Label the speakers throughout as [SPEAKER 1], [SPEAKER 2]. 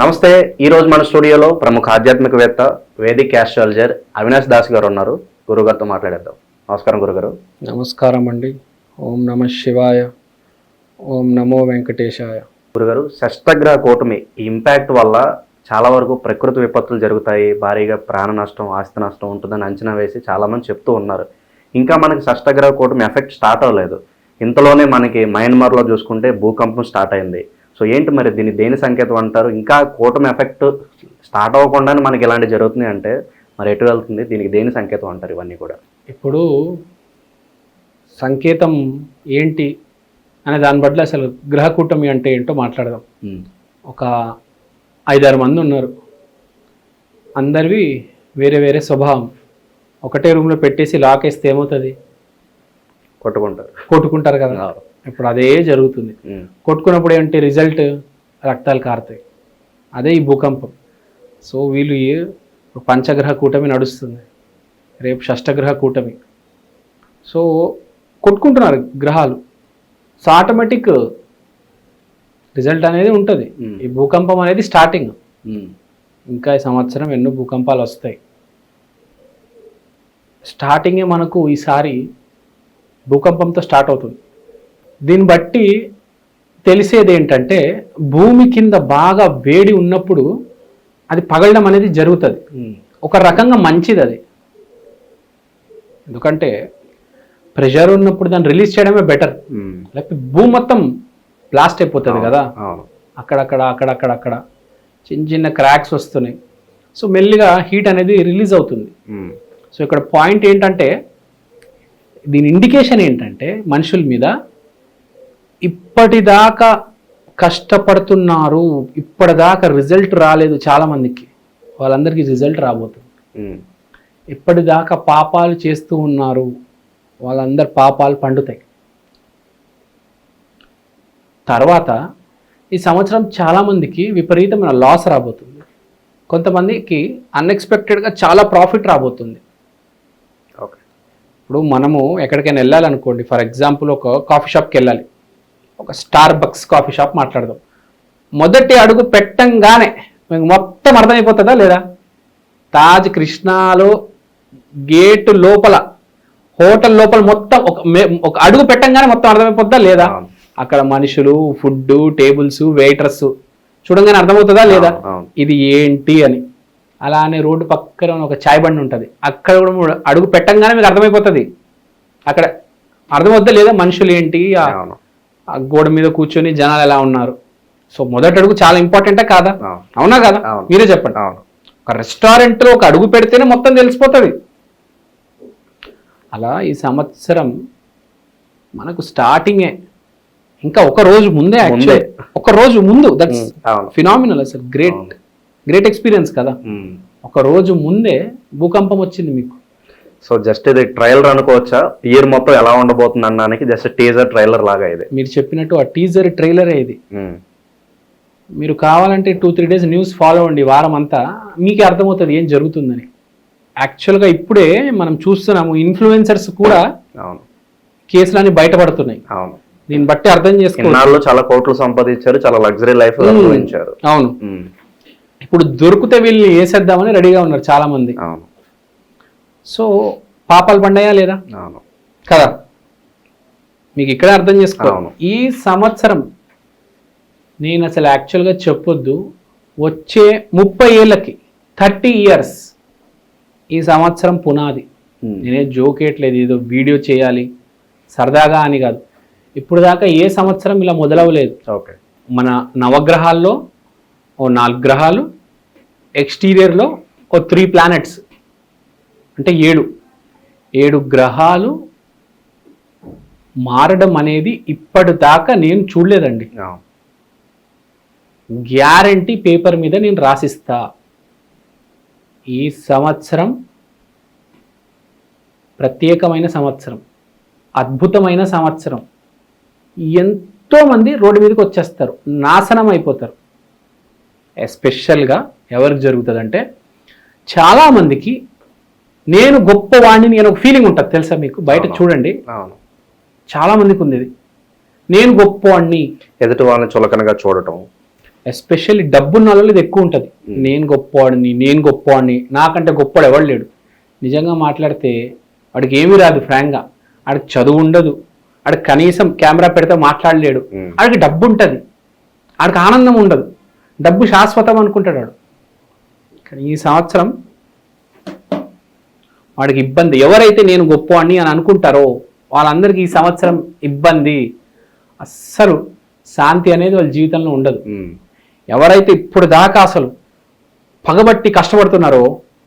[SPEAKER 1] నమస్తే ఈ రోజు మన స్టూడియోలో ప్రముఖ ఆధ్యాత్మికవేత్త వేదిక్ ఆస్ట్రాలజర్ అవినాష్ దాస్ గారు ఉన్నారు. గురుగారితో మాట్లాడేద్దాం. నమస్కారం గురుగారు.
[SPEAKER 2] నమస్కారం అండి. ఓం నమ శివాయ ఓం నమో వెంకటేశాయ.
[SPEAKER 1] గురుగారు షష్టగ్రహ కూటమి ఈ ఇంపాక్ట్ వల్ల చాలా వరకు ప్రకృతి విపత్తులు జరుగుతాయి. భారీగా ప్రాణ నష్టం ఆస్తి నష్టం ఉంటుందని అంచనా వేసి చాలామంది చెప్తూ ఉన్నారు. ఇంకా మనకి షష్టగ్రహ కూటమి ఎఫెక్ట్ స్టార్ట్ అవ్వలేదు. ఇంతలోనే మనకి మయన్మార్లో చూసుకుంటే భూకంపం స్టార్ట్ అయింది. సో ఏంటి మరి దీన్ని దేని సంకేతం అంటారు? ఇంకా కూటమి ఎఫెక్ట్ స్టార్ట్ అవ్వకుండానే మనకి ఇలాంటి జరుగుతున్నాయి అంటే మరి ఎటు వెళ్తుంది? దీనికి దేని సంకేతం అంటారు ఇవన్నీ కూడా?
[SPEAKER 2] ఇప్పుడు సంకేతం ఏంటి అనే దాన్ని బట్టి అసలు గ్రహ కూటమి అంటే ఏంటో మాట్లాడదాం. ఒక ఐదారు మంది ఉన్నారు. అందరివి వేరే వేరే స్వభావం. ఒకటే రూమ్లో పెట్టేసి లాక్ వేస్తే ఏమవుతుంది?
[SPEAKER 1] కొట్టుకుంటారు.
[SPEAKER 2] కొట్టుకుంటారు కదా. ఇప్పుడు అదే జరుగుతుంది. కొట్టుకున్నప్పుడు ఏంటి రిజల్ట్? రక్తాలు కారుతాయి. అదే ఈ భూకంపం. సో వీళ్ళు ఏ- పంచగ్రహ కూటమి నడుస్తుంది. రేపు షష్టగ్రహ కూటమి. సో కొట్టుకుంటున్నారు గ్రహాలు. సో ఆటోమేటిక్ రిజల్ట్ అనేది ఉంటుంది. ఈ భూకంపం అనేది స్టార్టింగ్. ఇంకా ఈ సంవత్సరం ఎన్నో భూకంపాలు వస్తాయి. స్టార్టింగే మనకు ఈసారి భూకంపంతో స్టార్ట్ అవుతుంది. దీన్ని బట్టి తెలిసేది ఏంటంటే భూమి కింద బాగా వేడి ఉన్నప్పుడు అది పగలడం అనేది జరుగుతుంది. ఒక రకంగా మంచిది అది. ఎందుకంటే ప్రెషర్ ఉన్నప్పుడు దాన్ని రిలీజ్ చేయడమే బెటర్. లేకపోతే భూమి మొత్తం బ్లాస్ట్ అయిపోతుంది కదా. అక్కడక్కడ అక్కడక్కడ అక్కడ చిన్న చిన్న క్రాక్స్ వస్తున్నాయి. సో మెల్లిగా హీట్ అనేది రిలీజ్ అవుతుంది. సో ఇక్కడ పాయింట్ ఏంటంటే దీని ఇండికేషన్ ఏంటంటే మనుషుల మీద ఇప్పటిదాకా కష్టపడుతున్నారు. ఇప్పటిదాకా రిజల్ట్ రాలేదు చాలా మందికి వాళ్ళందరికీ రిజల్ట్ రాబోతుంది. ఇప్పటిదాకా పాపాలు చేస్తూ ఉన్నారు. వాళ్ళందరి పాపాలు పండుతాయి. తర్వాత ఈ సంవత్సరం చాలామందికి విపరీతమైన లాస్ రాబోతుంది. కొంతమందికి అన్ఎక్స్పెక్టెడ్గా చాలా ప్రాఫిట్ రాబోతుంది.
[SPEAKER 1] ఓకే.
[SPEAKER 2] ఇప్పుడు మనము ఎక్కడికైనా వెళ్ళాలనుకోండి. ఫర్ ఎగ్జాంపుల్ ఒక కాఫీ షాప్కి వెళ్ళాలి. ఒక స్టార్ బక్స్ కాఫీ షాప్ మాట్లాడదాం. మొదటి అడుగు పెట్టంగానే మీకు మొత్తం అర్థమైపోతుందా లేదా? తాజ్ కృష్ణాలో గేటు లోపల హోటల్ లోపల మొత్తం ఒక ఒక అడుగు పెట్టంగానే మొత్తం అర్థమైపోతుందా లేదా. అక్కడ మనుషులు ఫుడ్ టేబుల్స్ వెయిటర్స్ చూడంగానే అర్థమవుతుందా లేదా. ఇది ఏంటి అని. అలానే రోడ్డు పక్కన ఒక చాయ్ బండి ఉంటుంది. అక్కడ కూడా అడుగు పెట్టంగానే మీకు అర్థమైపోతుంది. అక్కడ అర్థమవుతుందా లేదా? మనుషులు ఏంటి? ఆ- గోడ మీద కూర్చొని జనాలు ఎలా ఉన్నారు? సో మొదటి అడుగు చాలా ఇంపార్టెంటే కాదా?
[SPEAKER 1] అవును.
[SPEAKER 2] కదా. మీరే చెప్పండి. ఒక రెస్టారెంట్లో ఒక అడుగు పెడితేనే మొత్తం తెలిసిపోతుంది. అలా ఈ సంవత్సరం మనకు స్టార్టింగే ఇంకా ఒక రోజు ముందే actually. ఒక రోజు ముందు. దట్స్ ఫినామినల్ అసలు గ్రేట్ గ్రేట్ ఎక్స్పీరియన్స్ కదా. ఒక రోజు ముందే భూకంపం వచ్చింది మీకు.
[SPEAKER 1] సో జస్ట్ ఇది ట్రైలర్ అనుకోవచ్చా? ఇయర్ మొత్తం ఎలా ఉండబోతుంది అనడానికి జస్ట్ టీజర్ ట్రైలర్ లాగా ఇది.
[SPEAKER 2] మీరు చెప్పినట్టు ఆ టీజర్ ట్రైలరే ఇది.
[SPEAKER 1] ఉమ్.
[SPEAKER 2] మీరు కావాలంటే two three days news follow అవ్వండి వారం అంతా. మీకే అర్థమవుతుంది ఏం జరుగుతుందని. యాక్చువల్గా ఇప్పుడే మనం చూస్తున్నాము ఇన్ఫ్లుయెన్సర్స్ కూడా
[SPEAKER 1] అవును.
[SPEAKER 2] కేసులన్నీ బయటపడుతున్నాయి.
[SPEAKER 1] అవును.
[SPEAKER 2] దీన్ని బట్టి అర్థం చేసుకోవాలి
[SPEAKER 1] చాలా కోట్లు సంపాదించారు చాలా లగ్జరీ లైఫ్
[SPEAKER 2] ఉమ్.
[SPEAKER 1] అనుభవించారు.
[SPEAKER 2] అవును.
[SPEAKER 1] ఉమ్.
[SPEAKER 2] ఇప్పుడు దొరికితే వీళ్ళని వేసేద్దామని రెడీగా ఉన్నారు చాలా మంది
[SPEAKER 1] అవును.
[SPEAKER 2] సో పాపాలు పండాయా లేదా?
[SPEAKER 1] అవును.
[SPEAKER 2] కదా. మీకు ఇక్కడే అర్థం చేసుకో.
[SPEAKER 1] అవును.
[SPEAKER 2] ఈ సంవత్సరం నేను అసలు యాక్చువల్గా చెప్పొద్దు. వచ్చే ముప్పై ఏళ్ళకి థర్టీ ఇయర్స్ ఈ సంవత్సరం పునాది. నేనే జోకేయట్లేదు ఏదో వీడియో చేయాలి. సరదాగా అని కాదు. ఇప్పుడు దాకా ఏ సంవత్సరం ఇలా మొదలవ్వలేదు
[SPEAKER 1] ఓకే.
[SPEAKER 2] మన నవగ్రహాల్లో ఓ నాలుగు గ్రహాలు ఎక్స్టీరియర్లో ఓ త్రీ ప్లానెట్స్ అంటే ఏడు. ఏడు గ్రహాలు మారడం అనేది ఇప్పటిదాకా నేను చూడలేదండి. గ్యారంటీ పేపర్ మీద నేను రాసిస్తా. ఈ సంవత్సరం ప్రత్యేకమైన సంవత్సరం అద్భుతమైన సంవత్సరం. ఎంతోమంది రోడ్డు మీదకి వచ్చేస్తారు నాశనం అయిపోతారు. ఎస్పెషల్గా ఎవరికి జరుగుతుందంటే చాలామందికి నేను గొప్పవాణ్ణి నేను ఒక ఫీలింగ్ ఉంటుంది తెలుసా మీకు? బయట. చూడండి.
[SPEAKER 1] అవును.
[SPEAKER 2] చాలా మందికి ఉంది ఇది నేను గొప్పవాణ్ణి.
[SPEAKER 1] ఎదుటి వాళ్ళని చులకనగా చూడటం.
[SPEAKER 2] ఎస్పెషల్లీ డబ్బున్న వాళ్ళు ఇది ఎక్కువ ఉంటుంది. నేను గొప్పవాడిని నేను గొప్పవాడిని నాకంటే గొప్పవాడు ఎవడు లేడు. నిజంగా మాట్లాడితే వాడికి ఏమీ రాదు ఫ్రాంక్గా ఆడికి చదువు ఉండదు. ఆడికి కనీసం కెమెరా పెడితే మాట్లాడలేడు. ఆడికి డబ్బు ఉంటుంది. ఆడికి ఆనందం ఉండదు. డబ్బు శాశ్వతం అనుకుంటాడు వాడు. కానీ ఈ సంవత్సరం వాడికి ఇబ్బంది. ఎవరైతే నేను గొప్పవాడిని అని అనుకుంటారో వాళ్ళందరికీ ఈ సంవత్సరం ఇబ్బంది. అస్సలు శాంతి అనేది వాళ్ళ జీవితంలో ఉండదు. ఎవరైతే ఇప్పుడు దాకా అసలు పగబట్టి కష్టపడుతున్నారో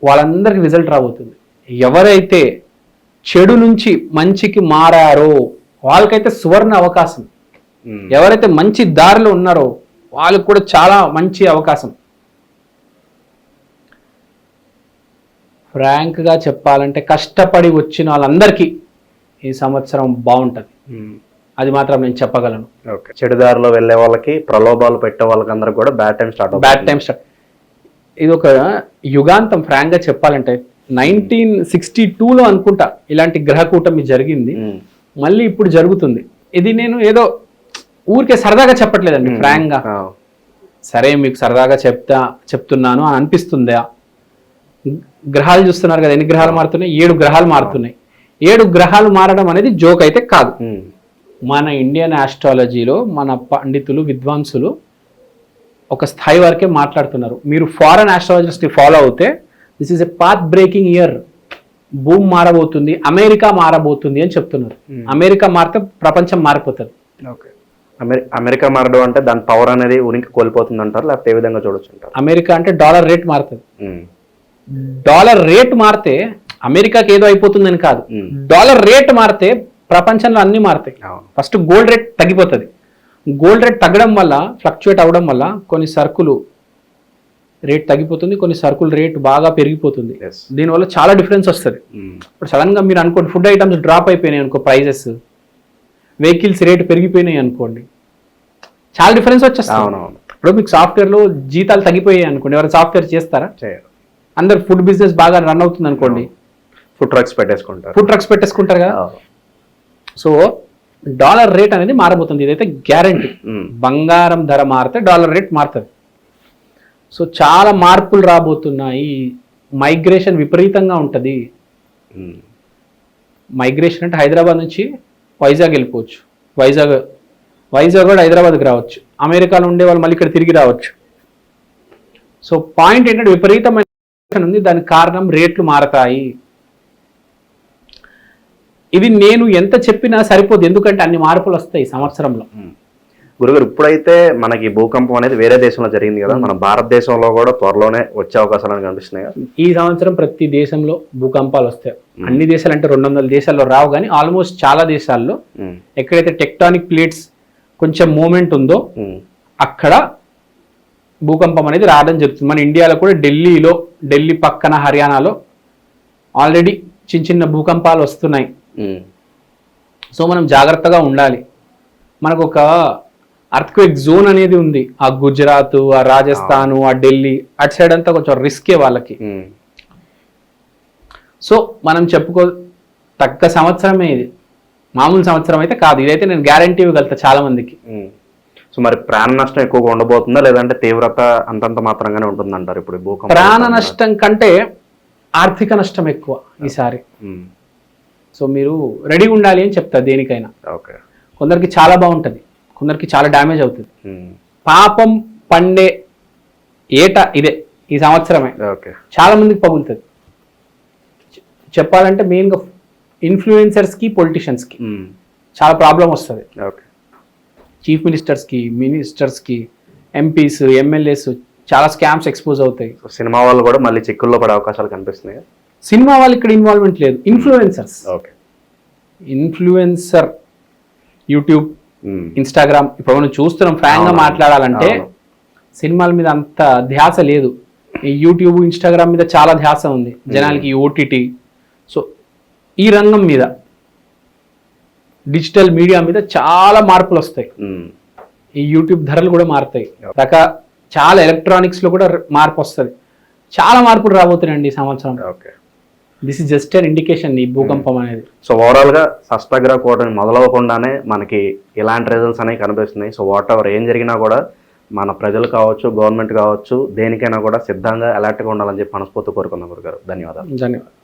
[SPEAKER 2] వాళ్ళందరికీ రిజల్ట్ రాబోతుంది. ఎవరైతే చెడు నుంచి మంచికి మారారో వాళ్ళకైతే సువర్ణ అవకాశం. ఎవరైతే మంచి దారిలో ఉన్నారో వాళ్ళకి కూడా చాలా మంచి అవకాశం. ఫ్రాంక్గా చెప్పాలంటే కష్టపడి వచ్చిన వాళ్ళందరికీ ఈ సంవత్సరం బాగుంటుంది. అది మాత్రం నేను చెప్పగలను.
[SPEAKER 1] ఓకే. చెడుదారిలో వెళ్ళే వాళ్ళకి ప్రలోభాలు పెట్టే వాళ్ళకి అందరికి కూడా bad time start
[SPEAKER 2] bad time start ఇది ఒక యుగాంతం ఫ్రాంక్గా చెప్పాలంటే నైన్టీన్ సిక్స్టీ టూలో అనుకుంటా ఇలాంటి గ్రహ కూటమి జరిగింది. మళ్ళీ ఇప్పుడు జరుగుతుంది. ఇది నేను ఏదో ఊరికే సరదాగా చెప్పట్లేదండి ఫ్రాంక్గా. సరే మీకు సరదాగా చెప్తా చెప్తున్నాను అని అనిపిస్తుందా? గ్రహాలు చూస్తున్నారు కదా ఎన్ని గ్రహాలు మారుతున్నాయి? ఏడు గ్రహాలు మారుతున్నాయి. ఏడు గ్రహాలు మారడం అనేది జోక్ అయితే కాదు. మన ఇండియన్ ఆస్ట్రాలజీలో మన పండితులు విద్వాంసులు ఒక స్థాయి వరకే మాట్లాడుతున్నారు. మీరు ఫారెన్ ఆస్ట్రాలజిస్ట్ని ఫాలో అవుతే this is a path breaking year భూమి మారబోతుంది అమెరికా మారబోతుంది అని చెప్తున్నారు. అమెరికా మారితే ప్రపంచం మారిపోతుంది.
[SPEAKER 1] అమెరికా మారడం అంటే దాని పవర్ అనేది ఉనికి కోల్పోతుంది అంటారు లేకపోతే ఏ విధంగా చూడొచ్చు అంటారు?
[SPEAKER 2] అమెరికా అంటే డాలర్ రేట్ మారుతుంది. డాలర్ రేట్ మారితే అమెరికాకి ఏదో అయిపోతుందని కాదు. డాలర్ రేట్ మారితే ప్రపంచంలో అన్ని మారుతాయి. ఫస్ట్ గోల్డ్ రేట్ తగ్గిపోతుంది. గోల్డ్ రేట్ తగ్గడం వల్ల ఫ్లక్చుయేట్ అవ్వడం వల్ల కొన్ని సరుకులు రేట్ తగ్గిపోతుంది కొన్ని సరుకుల రేట్ బాగా పెరిగిపోతుంది. దీనివల్ల చాలా డిఫరెన్స్ వస్తుంది. ఇప్పుడు సడన్గా మీరు అనుకోండి ఫుడ్ ఐటమ్స్ డ్రాప్ అయిపోయినాయి అనుకో ప్రైజెస్ వెహికల్స్ రేట్ పెరిగిపోయినాయి అనుకోండి చాలా డిఫరెన్స్
[SPEAKER 1] అవునవును.
[SPEAKER 2] ఇప్పుడు మీకు సాఫ్ట్వేర్లో జీతాలు తగ్గిపోయాయి అనుకోండి ఎవరైనా సాఫ్ట్వేర్ చేస్తారా?
[SPEAKER 1] చేయరు.
[SPEAKER 2] అందరు ఫుడ్ బిజినెస్ బాగా రన్ అవుతుంది అనుకోండి.
[SPEAKER 1] ఫుడ్ ట్రక్స్ పెట్టేసుకుంటారు.
[SPEAKER 2] ఫుడ్ ట్రక్స్ పెట్టేసుకుంటారు కదా. సో డాలర్ రేట్ అనేది మారబోతుంది. ఇదైతే గ్యారంటీ బంగారం ధర మారితే డాలర్ రేట్ మారుతుంది. సో చాలా మార్పులు రాబోతున్నాయి. మైగ్రేషన్ విపరీతంగా ఉంటుంది. మైగ్రేషన్ అంటే హైదరాబాద్ నుంచి వైజాగ్ వెళ్ళిపోవచ్చు. వైజాగ్ వైజాగ్ కూడా హైదరాబాద్కి రావచ్చు. అమెరికాలో ఉండే వాళ్ళు మళ్ళీ ఇక్కడ తిరిగి రావచ్చు. సో పాయింట్ ఏంటంటే విపరీతమైన ఉంది దానికి కారణం రేట్లు మారతాయి. ఇది నేను ఎంత చెప్పినా సరిపోదు. ఎందుకంటే అన్ని మార్పులు వస్తాయి సంవత్సరంలో.
[SPEAKER 1] గురుగారు ఇప్పుడైతే మనకి భూకంపం అనేది వేరే దేశంలో జరిగింది కదా. మన భారతదేశంలో కూడా త్వరలోనే వచ్చే అవకాశాలు కనిపిస్తున్నాయి కదా.
[SPEAKER 2] ఈ సంవత్సరం ప్రతి దేశంలో భూకంపాలు వస్తాయి. అన్ని దేశాలు అంటే రెండు వందల దేశాల్లో రావు కానీ ఆల్మోస్ట్ చాలా దేశాల్లో ఎక్కడైతే టెక్టానిక్ ప్లేట్స్ కొంచెం మూమెంట్ ఉందో అక్కడ భూకంపం అనేది రావడం జరుగుతుంది మన ఇండియాలో కూడా ఢిల్లీలో ఢిల్లీ పక్కన హర్యానాలో ఆల్రెడీ చిన్న చిన్న భూకంపాలు వస్తున్నాయి. సో మనం జాగ్రత్తగా ఉండాలి. మనకు ఒక అర్త్క్వేక్ జోన్ అనేది ఉంది. ఆ గుజరాత్ ఆ రాజస్థాన్ ఆ. ఢిల్లీ అటు సైడ్ అంతా కొంచెం రిస్కే వాళ్ళకి. సో మనం చెప్పుకో తగ్గ సంవత్సరమే ఇది. మామూలు సంవత్సరం అయితే కాదు. ఇదైతే నేను గ్యారంటీ ఇవ్వగలుగుతా చాలా మందికి.
[SPEAKER 1] సో మరి ప్రాణ నష్టం ఎక్కువగా ఉండబోతుందా? లేదంటే తీవ్రత అంతంత మాత్రంగానే ఉంటుందంటారు ఇప్పుడు భూకంపం
[SPEAKER 2] ప్రాణ నష్టం కంటే ఆర్థిక నష్టం ఎక్కువ ఈసారి. సో మీరు రెడీ ఉండాలి అని చెప్తా దేనికైనా.
[SPEAKER 1] ఓకే.
[SPEAKER 2] కొందరికి చాలా బాగుంటుంది. కొందరికి చాలా డ్యామేజ్ అవుతుంది. పాపం పండే ఏట ఇదే ఈ సంవత్సరమే.
[SPEAKER 1] ఓకే.
[SPEAKER 2] చాలా మందికి పగులుతుంది. చెప్పాలంటే మెయిన్గా ఇన్ఫ్లుయెన్సర్స్కి పొలిటీషియన్స్కి చాలా ప్రాబ్లం వస్తుంది.
[SPEAKER 1] ఓకే.
[SPEAKER 2] చీఫ్ మినిస్టర్స్కి మినిస్టర్స్కి ఎంపీస్ ఎమ్మెల్యేస్ చాలా స్కామ్స్ ఎక్స్పోజ్ అవుతాయి.
[SPEAKER 1] సినిమా వాళ్ళు కూడా మళ్ళీ చిక్కుల్లో పడే అవకాశాలు కనిపిస్తున్నాయి?
[SPEAKER 2] సినిమా వాళ్ళు ఇక్కడ ఇన్వాల్వ్మెంట్ లేదు. Influencers
[SPEAKER 1] okay
[SPEAKER 2] influencer YouTube Instagram ఇప్పుడు మనం చూస్తున్నాం ఫ్రాంక్గా
[SPEAKER 1] అవును.
[SPEAKER 2] మాట్లాడాలంటే. సినిమాల మీద అంత ధ్యాస లేదు. ఈ యూట్యూబ్ ఇన్స్టాగ్రామ్ మీద చాలా ధ్యాస ఉంది. జనాలకి ఓటీటీ సో ఈ రంగం మీద డిజిటల్ మీడియా మీద చాలా మార్పులు వస్తాయి. ఈ యూట్యూబ్ ధరలు కూడా మారుతాయి. రక చాలా ఎలక్ట్రానిక్స్లో కూడా మార్పు వస్తుంది. చాలా మార్పులు రాబోతున్నాయండి ఈ సంవత్సరం.
[SPEAKER 1] Okay.
[SPEAKER 2] This is just an indication ఈ భూకంపం అనేది.
[SPEAKER 1] సో ఓవరాల్గా షష్టగ్రహ కూటమి మొదలవ్వకుండానే మనకి ఇలాంటి రిజల్ట్స్ అనేవి కనిపిస్తున్నాయి. సో వాట్ ఎవర్ ఏం జరిగినా కూడా మన ప్రజలు కావచ్చు గవర్నమెంట్ కావచ్చు దేనికైనా కూడా సిద్ధంగా అలర్ట్గా ఉండాలని చెప్పి మనస్ఫూర్తి కోరుకుందాం గురుగారు. ధన్యవాదాలు.
[SPEAKER 2] ధన్యవాదాలు.